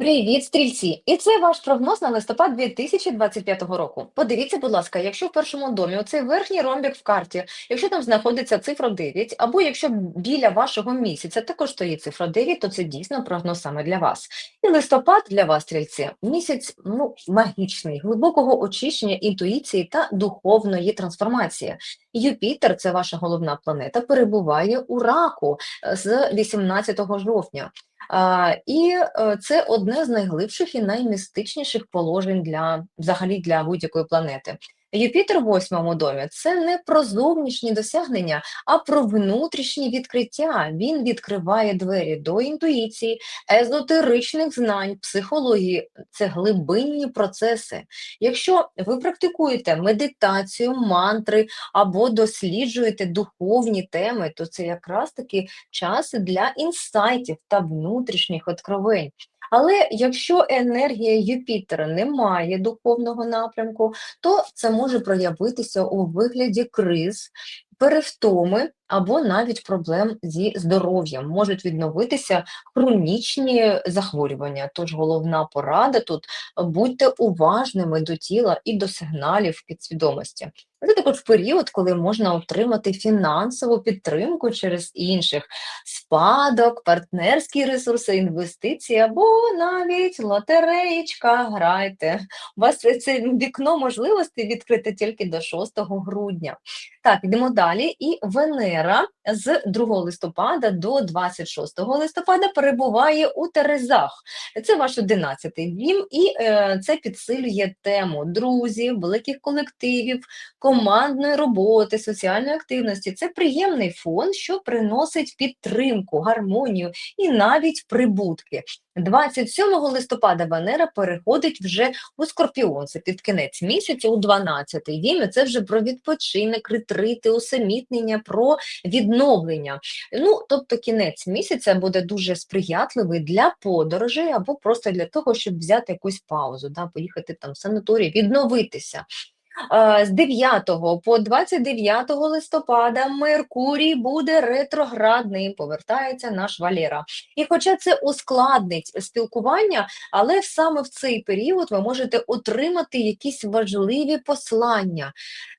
Привіт, стрільці! І це ваш прогноз на листопад 2025 року. Подивіться, будь ласка, якщо в першому домі оцей верхній ромбік в карті, якщо там знаходиться цифра 9, або якщо біля вашого місяця також стоїть цифра 9, то це дійсно прогноз саме для вас. І листопад для вас, стрільці, місяць ну, магічний, глибокого очищення інтуїції та духовної трансформації. Юпітер, це ваша головна планета, перебуває у раку е, з 18 жовтня. А, І е, це одне з найглибших і наймістичніших положень для взагалі для будь-якої планети. Юпітер в восьмому домі це не про зовнішні досягнення, а про внутрішні відкриття. Він відкриває двері до інтуїції, езотеричних знань, психології. Це глибинні процеси. Якщо ви практикуєте медитацію, мантри або досліджуєте духовні теми, то це якраз таки час для інсайтів та внутрішніх откровень. Але якщо енергія Юпітера не має духовного напрямку, то це може проявитися у вигляді криз, перевтоми або навіть проблем зі здоров'ям. Можуть відновитися хронічні захворювання. Тож головна порада тут будьте уважними до тіла і до сигналів підсвідомості. Це також період, коли можна отримати фінансову підтримку через інших спадок, партнерські ресурси, інвестиції або навіть лотереєчка. Грайте. У вас це вікно можливостей відкрите тільки до 6 грудня. Так, йдемо далі. І Венера з 2 листопада до 26 листопада перебуває у Терезах. Це ваш 11-й дім, і е, це підсилює тему друзів, великих колективів, командної роботи, соціальної активності. Це приємний фон, що приносить підтримку, гармонію і навіть прибутки. 27 листопада Венера переходить вже у Скорпіон, це під кінець місяця, у 12-й дім, це вже про відпочинок, ретрити, усамітнення, про відновлення. Ну, тобто кінець місяця буде дуже сприятливий для подорожей або просто для того, щоб взяти якусь паузу, да, поїхати там в санаторій, відновитися. Е, з 9 по 29 листопада Меркурій буде ретроградним, повертається наш Валера. І хоча це ускладнить спілкування, але саме в цей період ви можете отримати якісь важливі послання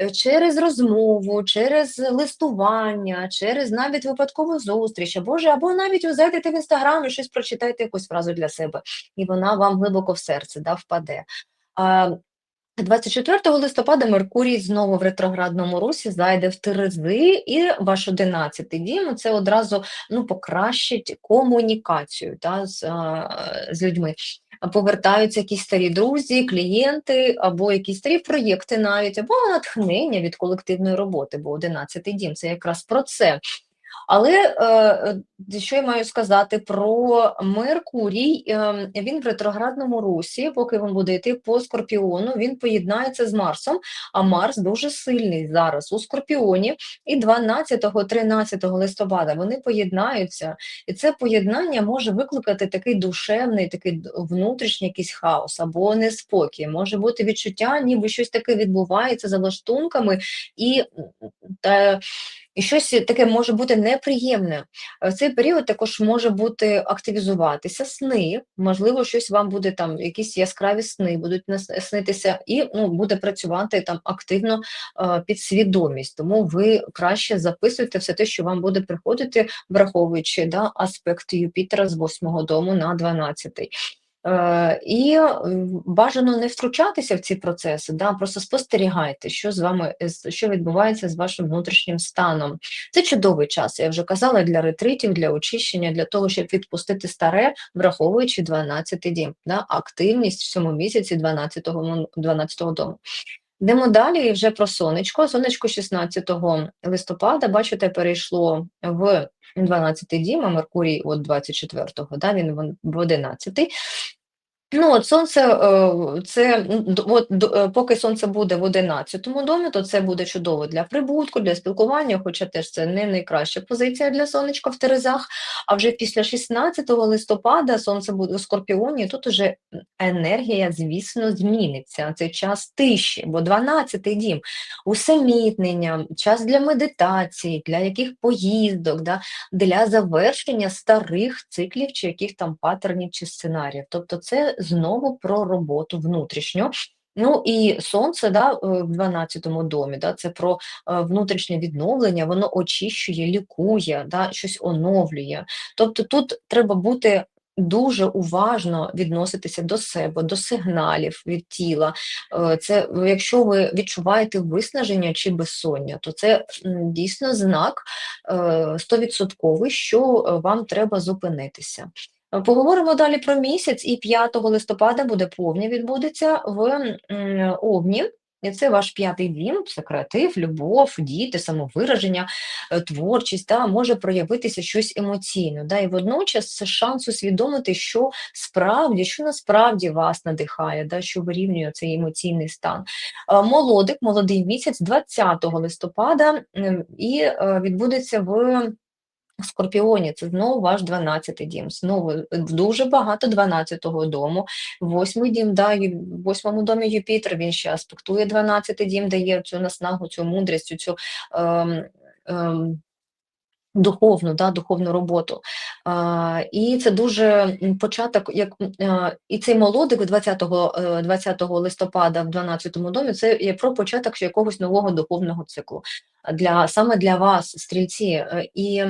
е, через розмову, через листування, через навіть випадкову зустріч, або, або навіть зайдете в інстаграм і щось прочитаєте якусь фразу для себе, і вона вам глибоко в серце да, впаде. 24 листопада Меркурій знову в ретроградному русі зайде в Терези, і ваш 11-й дім це одразу ну, покращить комунікацію та, з, з людьми. Повертаються якісь старі друзі, клієнти, або якісь старі проєкти навіть, або натхнення від колективної роботи, бо 11-й дім це якраз про це. Але е, що я маю сказати про Меркурій? Е, він в ретроградному русі, поки він буде йти по Скорпіону, він поєднається з Марсом, а Марс дуже сильний зараз у Скорпіоні. І 12-13 листопада вони поєднаються, і це поєднання може викликати такий душевний, такий внутрішній якийсь хаос або неспокій. Може бути відчуття, ніби щось таке відбувається за лаштунками і та. І щось таке може бути неприємне. В цей період також може бути активізуватися сни, можливо, щось вам буде там, якісь яскраві сни будуть снитися, і ну, буде працювати там активно е, підсвідомість. Тому ви краще записуйте все те, що вам буде приходити, враховуючи да, аспект Юпітера з 8 дому на 12. Е, і бажано не втручатися в ці процеси, да, просто спостерігайте, що з вами що відбувається з вашим внутрішнім станом. Це чудовий час. Я вже казала для ретритів, для очищення, для того, щоб відпустити старе, враховуючи 12-й дім, да, активність в цьому місяці 12-го 12 дому. Йдемо далі вже про сонечко. Сонечко 16 листопада, бачите, перейшло в 12 дім, а Меркурій от 24-го, да, він в 11-й. Ну, от сонце, е, це м, от, е, поки сонце буде в 11 домі, то це буде чудово для прибутку, для спілкування, хоча теж це не найкраща позиція для сонечка в Терезах. А вже після 16 листопада сонце буде у Скорпіоні, тут уже енергія, звісно, зміниться. Це час тиші, бо 12-й дім усамітнення, час для медитації, для яких поїздок, да, для завершення старих циклів чи яких там паттернів чи сценаріїв. Тобто це знову про роботу внутрішню. Ну і сонце да, е, в 12-му домі, да, це про е, внутрішнє відновлення, воно очищує, лікує, да, щось оновлює. Тобто тут треба бути дуже уважно відноситися до себе, до сигналів від тіла. Е, Це якщо ви відчуваєте виснаження чи безсоння, то це дійсно знак стовідсотковий, що вам треба зупинитися. Поговоримо далі про місяць, і 5 листопада буде повня відбудеться в Овні. Це ваш п'ятий дім, це креатив, любов, діти, самовираження, е, творчість, да, може проявитися щось емоційне. Да, і водночас це шанс усвідомити, що справді, що насправді вас надихає, да, що вирівнює цей емоційний стан. Е, Молодик, молодий місяць 20 листопада і е, відбудеться в Скорпіоні це знову ваш 12-й дім. Знову е, дуже багато 12-го дому. Восьмий дім, да, в восьмому домі Юпітер, він ще аспектує 12-й дім, дає цю наснагу, цю мудрість, цю ем, ем, духовну, да, духовну роботу. А, і це дуже початок, як а, і цей молодик 20, е, 20 листопада в 12-му домі, це є про початок якогось нового духовного циклу. Для саме для вас, стрільці, Е, і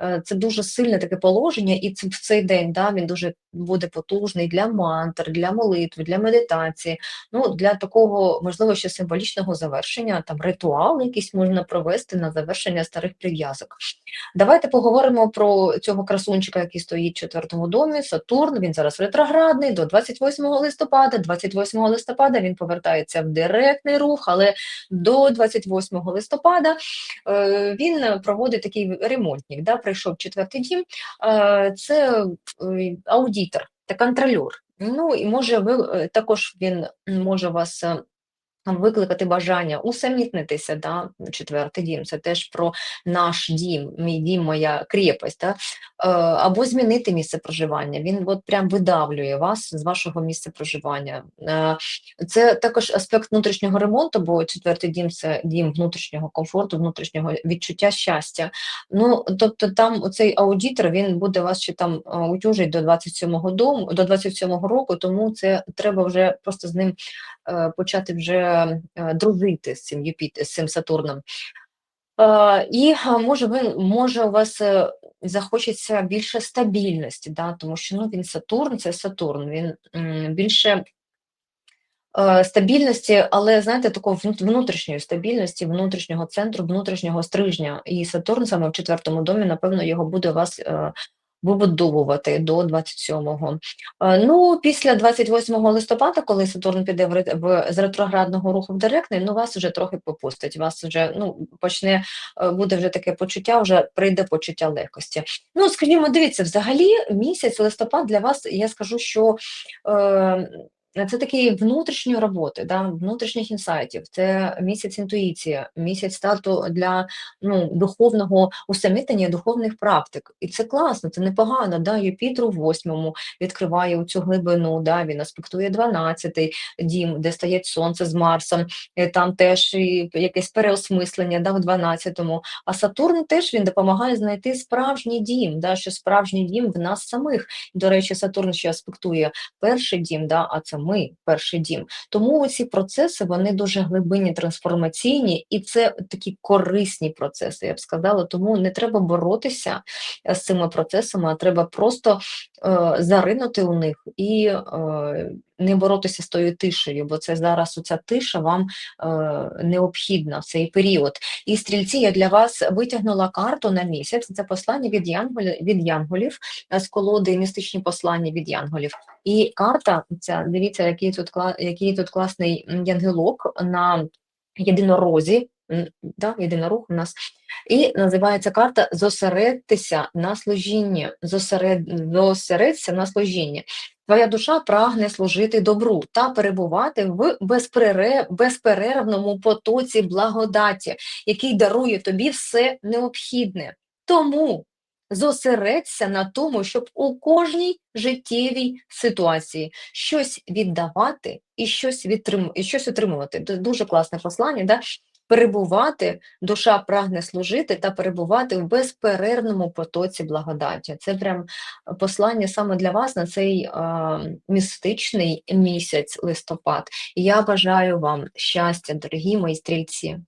е, це дуже сильне таке положення, і це в цей день да, він дуже буде потужний для мантр, для молитви, для медитації. Ну для такого можливо ще символічного завершення, там ритуал якийсь можна провести на завершення старих прив'язок. Давайте поговоримо про цього красунчика, який стоїть в четвертому домі. Сатурн. Він зараз ретроградний до 28 листопада. 28 листопада він повертається в директний рух, але до 28 листопада е, він проводить такий ремонтник. Да? Прийшов четвертий дім. Е, це аудітор аудитор та контролер. Ну і може ви е, також він може вас. Викликати бажання усамітнитися, да, четвертий дім, це теж про наш дім, мій дім, моя крепость, да, е, або змінити місце проживання. Він от прям видавлює вас з вашого місця проживання. Е, Це також аспект внутрішнього ремонту, бо четвертий дім це дім внутрішнього комфорту, внутрішнього відчуття щастя. Ну, тобто там оцей аудитор, він буде вас ще там е, утюжить до 27-го дому, до 27-го року, тому це треба вже просто з ним почати вже дружити з цим Юпіт, з цим Сатурном. Е, І е, може ви може у вас е, захочеться більше стабільності, да, тому що ну, він Сатурн, це Сатурн, він більше е, стабільності, але знаєте, такого внутрішньої стабільності, внутрішнього центру, внутрішнього стрижня. І Сатурн саме в четвертому домі, напевно, його буде вас е, вибудовувати до 27-го. Е, Ну, після 28 листопада, коли Сатурн піде в, в з ретроградного руху в директний, ну вас вже трохи попустить. Вас вже ну почне е, буде вже таке почуття, вже прийде почуття легкості. Ну, скажімо, дивіться, взагалі місяць листопад для вас, я скажу, що. Е, це такі внутрішні роботи, да, внутрішніх інсайтів, це місяць інтуїції, місяць старту для ну, духовного усамітнення духовних практик. І це класно, це непогано. Да? Юпітер восьмому відкриває цю глибину, да? він аспектує 12-й дім, де стоять сонце з Марсом, е, там теж і якесь переосмислення да, в 12-му. А Сатурн теж він допомагає знайти справжній дім, да? що справжній дім в нас самих. До речі, Сатурн ще аспектує перший дім, да? а це ми, перший дім. Тому ці процеси вони дуже глибинні, трансформаційні, і це такі корисні процеси, я б сказала. Тому не треба боротися е, з цими процесами, а треба просто е, заринути у них і е, не боротися з тою тишею, бо це зараз оця тиша вам е, необхідна в цей період. І стрільці я для вас витягнула карту на місяць. Це послання від янголів, від янголів е, з колоди містичні послання від янголів. І карта, ця, дивіться, який тут, який тут класний янгелок на єдинорозі, да, єдинорог у нас. І називається карта Зосередьтеся на служінні. Зосеред... Зосередься на служінні. Твоя душа прагне служити добру та перебувати в безперервному потоці благодаті, який дарує тобі все необхідне. Тому зосередься на тому, щоб у кожній життєвій ситуації щось віддавати і щось, відтрим... і щось отримувати. Дуже класне послання. Да? Перебувати, душа прагне служити та перебувати в безперервному потоці благодаті. Це прям послання саме для вас на цей а, містичний місяць листопад. І я бажаю вам щастя, дорогі мої стрільці.